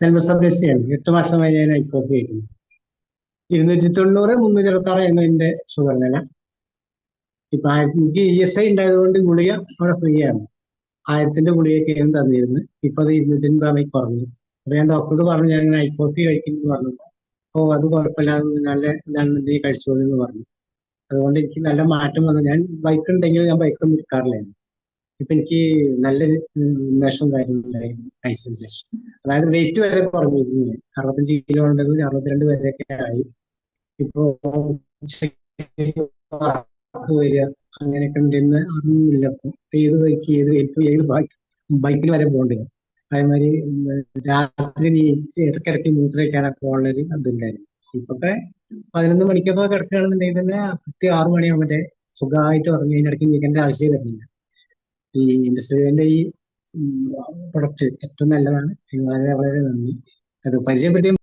ജന്മസന്ദേശയാണ് എട്ട് മാസമായി ഞാൻ ഐക്കോപ്പി ആയിരുന്നു ഇരുന്നൂറ്റി തൊണ്ണൂറ് മുന്നൂറ്റി ഇരുപത്തി ആറായിരുന്നു എന്റെ ഷുഗർ നില ഇപ്പൊ എനിക്ക് ഇ എസ് ഐ ഉണ്ടായതുകൊണ്ട് ഗുളിക അവിടെ ഫ്രീ ആണ്. ആയിരത്തിന്റെ ഗുളികയൊക്കെയാണ് തന്നിരുന്നത് ഇപ്പൊ അത് ഇരുന്നൂറ്റി അൻപതായി കുറഞ്ഞു. അപ്പൊ ഞാൻ ഡോക്ടറോട് പറഞ്ഞു ഞാൻ ഇങ്ങനെ ഐക്കോപ്പി കഴിക്കുന്നു പറഞ്ഞു. ഓ അത് കുഴപ്പമില്ലാതെ നല്ല ഇതാണ് നീ കഴിച്ചോളൂ എന്ന് പറഞ്ഞു. അതുകൊണ്ട് എനിക്ക് നല്ല മാറ്റം വന്നു. ഞാൻ ബൈക്ക് ഉണ്ടെങ്കിൽ ഞാൻ ബൈക്കൊന്നും എടുക്കാറില്ലായിരുന്നു. ഇപ്പൊ എനിക്ക് നല്ലൊരു ഉന്മേഷം കാര്യങ്ങളുണ്ടായിരുന്നു കഴിച്ചതിന് ശേഷം അതായത് വെയിറ്റ് വരെ കുറഞ്ഞിരുന്നു. അറുപത്തഞ്ച് കിലോ ഉണ്ടത് അറുപത്തിരണ്ട് വരെയൊക്കെ ആയി. ഇപ്പോ വരിക അങ്ങനെയൊക്കെ ഉണ്ടെന്ന് ഒന്നുമില്ല ഏത് ബൈക്ക് ഏത് ഏത് ബൈക്ക് ബൈക്കിൽ വരെ പോകണ്ടേ അതേമാതിരി രാത്രി നീച്ച് ഇടയ്ക്കിടയ്ക്ക് മൂത്രയ്ക്കാനൊക്കെ ഉള്ളൊരു അതുണ്ടായിരുന്നു ഇപ്പൊക്കെ പതിനൊന്ന് മണിക്കൊക്കെ കിടക്കുകയാണെന്നുണ്ടെങ്കിൽ തന്നെ കൃത്യം ആറു മണിയാകുമ്പോൾ സുഖമായിട്ട് ഉറങ്ങി അതിന്റെ ഇടയ്ക്ക് നീക്കേണ്ട ആവശ്യം വരുന്നില്ല. ഈ ഇൻഡസ്ട്രിയുടെ ഈ പ്രൊഡക്റ്റ് ഏറ്റവും നല്ലതാണ്. വളരെ വളരെ നന്ദി. അത് പരിചയപ്പെടുത്തിയ